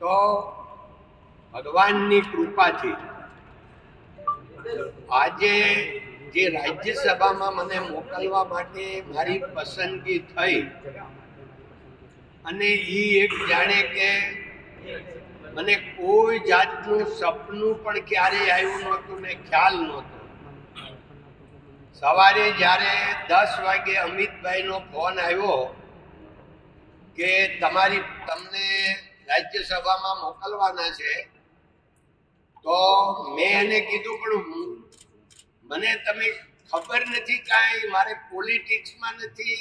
તો ભગવાનની કૃપાથી આજે જે રાજ્યસભામાં મને મોકલવા માટે મારી પસંદગી થઈ અને એ એક જાણે કે મને કોઈ જાતનું સપનું પણ ક્યારેય આવ્યું નહોતું ને ખ્યાલ નહોતો. સવારે જ્યારે દસ વાગે અમિતભાઈનો ફોન આવ્યો કે તમારી, તમને રાજ્યસભામાં મોકલવાના છે, તો મેં એને કીધું, પણ હું, મને તમે ખબર નથી કાંઈ, મારે પોલિટિક્સમાં નથી.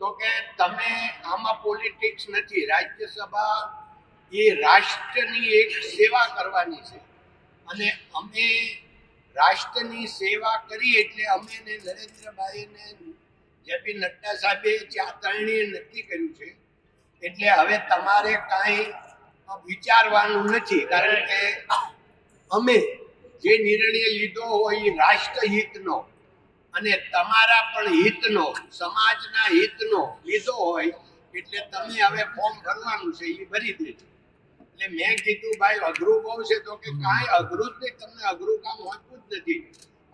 તો કે, તમે આમાં પોલિટિક્સ નથી, રાજ્યસભા એ રાષ્ટ્રની એક સેવા કરવાની છે. અને અમે રાષ્ટ્રની સેવા કરી એટલે અમે ને નરેન્દ્રભાઈને જેપી નડ્ડા સાહેબે ત્રણેય નક્કી કર્યું છે એટલે હવે તમારે કાંઈ વિચારવાનું નથી, કારણ કે અમે જે નિર્ણય લીધો હોય એ રાષ્ટ્રહિતનો અને તમારા પણ હિતનો, સમાજના હિતનો લીધો હોય, એટલે તમે હવે ફોર્મ ભરવાનું છે, એ ભરી દેજો. એટલે મેં કીધું, ભાઈ, અઘરું બહુ છે. તો કે, કાંઈ અઘરું જ નહીં, તમને અઘરું કામ હોતું જ નથી.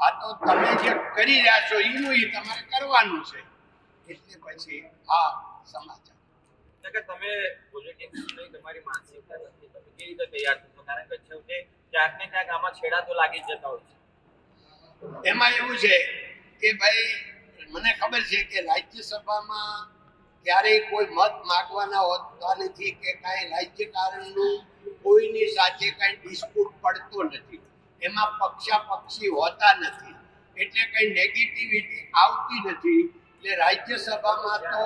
આ તો તમે જે કરી રહ્યા છો, એનું એ તમારે કરવાનું છે. એટલે પછી સમાચાર એટલે કે તમે પોલિટિક્સ તમારી માનસિકતા તૈયાર થશો કારણ કે છેવટે ક્યાંક ક્યાંક આમાં છેડા તો લાગી જતા હોય છે. એમાં એવું છે કે ભાઈ, મને ખબર છે કે રાજ્યસભામાં ક્યારેય કોઈ મત માગવાના હોતા નથી કે કાંઈ રાજ્યકારણનું કોઈની સાથે કાંઈ ડિસ્પ્યુટ પડતો નથી. એમાં પક્ષા પક્ષી હોતા નથી. એટલે કંઈ નેગેટિવિટી આવતી નથી. એટલે રાજ્યસભામાં તો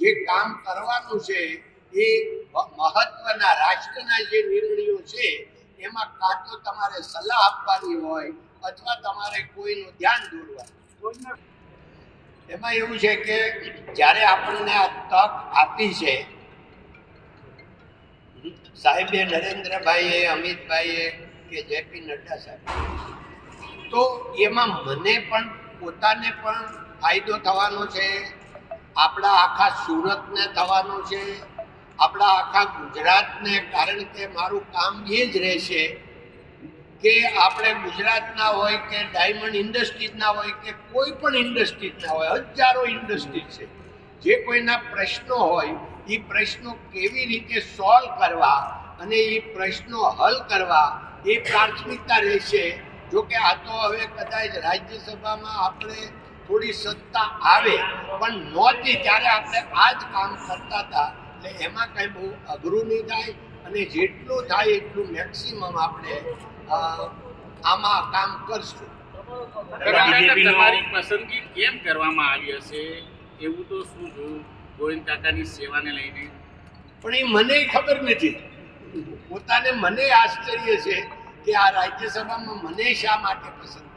જે કામ કરવાનું છે, એ મહત્વના રાષ્ટ્રના જે નિર્ણયો છે, એમાં કાં તો તમારે સલાહ આપવાની હોય અથવા તમારે કોઈનું ધ્યાન દોરવાનું. એમાં એવું છે કે જ્યારે આપણને આ તક આપી છે, સાહેબે નરેન્દ્રભાઈએ, અમિતભાઈએ કે જેપી નડ્ડા સાહેબ, તો એમાં મને પણ પોતાને પણ ફાયદો થવાનો છે આપણા આખા સુરતને થવાનો છે, આપણા આખા ગુજરાતને, કારણ કે મારું કામ એ જ રહેશે કે આપણે ગુજરાતના હોય કે ડાયમંડ ઇન્ડસ્ટ્રીઝના હોય કે કોઈ પણ ઇન્ડસ્ટ્રીઝના હોય, હજારો ઇન્ડસ્ટ્રી છે. જે કોઈના પ્રશ્નો હોય, એ પ્રશ્નો કેવી રીતે સોલ્વ કરવા અને એ પ્રશ્નો હલ કરવા એ પ્રાથમિકતા રહેશે. જો કે આ તો હવે કદાચ રાજ્યસભામાં આપણે થોડી સત્તા આવે પણ નહોતી ત્યારે આપણે આ જ કામ કરતા હતા. એટલે એમાં કંઈ બહુ અઘરું નહીં થાય અને જેટલું થાય એટલું મેક્સિમમ આપણે આમાં કામ કરશું. તમારી પસંદગી કેમ કરવામાં આવી હશે? એવું તો શું જોયું ગોવિંદ કાકાની સેવાને લઈને. પણ એ મને ખબર નથી. પોતાને મને આશ્ચર્ય છે કે આ રાજ્યસભામાં મને શા માટે પસંદગી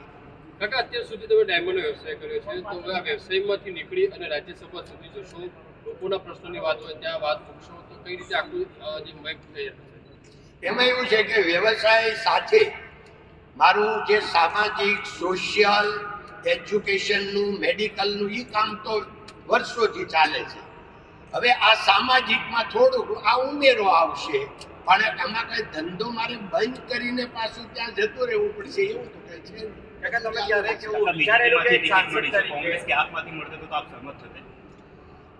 કાકા, અત્યાર સુધી તમે ડાયમંડનો વ્યવસાય કર્યો છે, તો હવે આ વ્યવસાયમાંથી નીકળી અને રાજ્યસભા સુધી જશો, લોકોના પ્રશ્નોની વાત હોય, ત્યાં વાત મૂકશો તો કઈ રીતે આખું જે મેપ થઈ એમાં એવું છે કે વ્યવસાય સાથે મારું જે સામાજિક, સોશિયલ, એજ્યુકેશનનું, મેડિકલનું એ કામ તો વર્ષોથી ચાલે છે. હવે આ સામાજિકમાં થોડુંક આ ઉમેરો આવશે પણ એમાં કઈ ધંધો મારે બંધ કરીને પાછું ત્યાં જતું રહેવું પડશે એવું તો કઈ છે. કાકા તમે ક્યારેક એવું વિચારેલું કે સાંસદ કોંગ્રેસ કે આપમાંથી મળતે તો આપ સહમત થતે.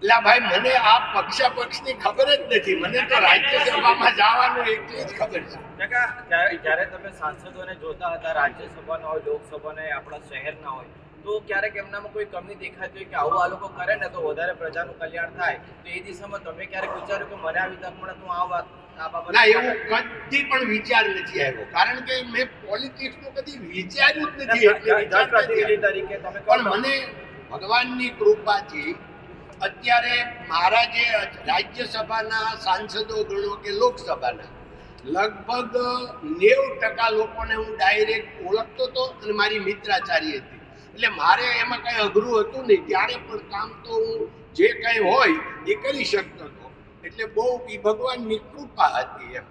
એટલે ભાઈ મને આ પક્ષાપક્ષની ખબર જ નથી. મને તો રાજ્યસભામાં જવાનું એટલી જ ખબર છે. કાકા જ્યારે તમે સાંસદોને જોતા હતા રાજ્યસભાના હોય લોકસભાના હોય આપણા શહેરના હોય તો ક્યારેક એમનામાં કોઈ કમી દેખાતી હોય કે આવું આ લોકો કરે ને તો વધારે પ્રજાનું કલ્યાણ થાય. તો એ દિશામાં તમે ક્યારેક વિચાર્યું કે મને આવી તક મળે તો આ વાત ના એવું કદી પણ વિચાર નથી આવ્યો. કારણ કે મેં પોલિટિક્સનું કદી વિચાર્યું જ નથી એટલે પણ મને ભગવાનની કૃપાથી અત્યારે મારા જે રાજ્યસભાના સાંસદો ગણો કે લોકસભાના લગભગ નેવ ટકા લોકોને હું ડાયરેક્ટ ઓળખતો હતો અને મારી મિત્રાચારી હતી. એટલે મારે એમાં કઈ અઘરું હતું નહીં. ત્યારે પણ કામ તો હું જે કંઈ હોય એ કરી શકતો હતો. એટલે બહુ એ ભગવાનની કૃપા હતી એમ.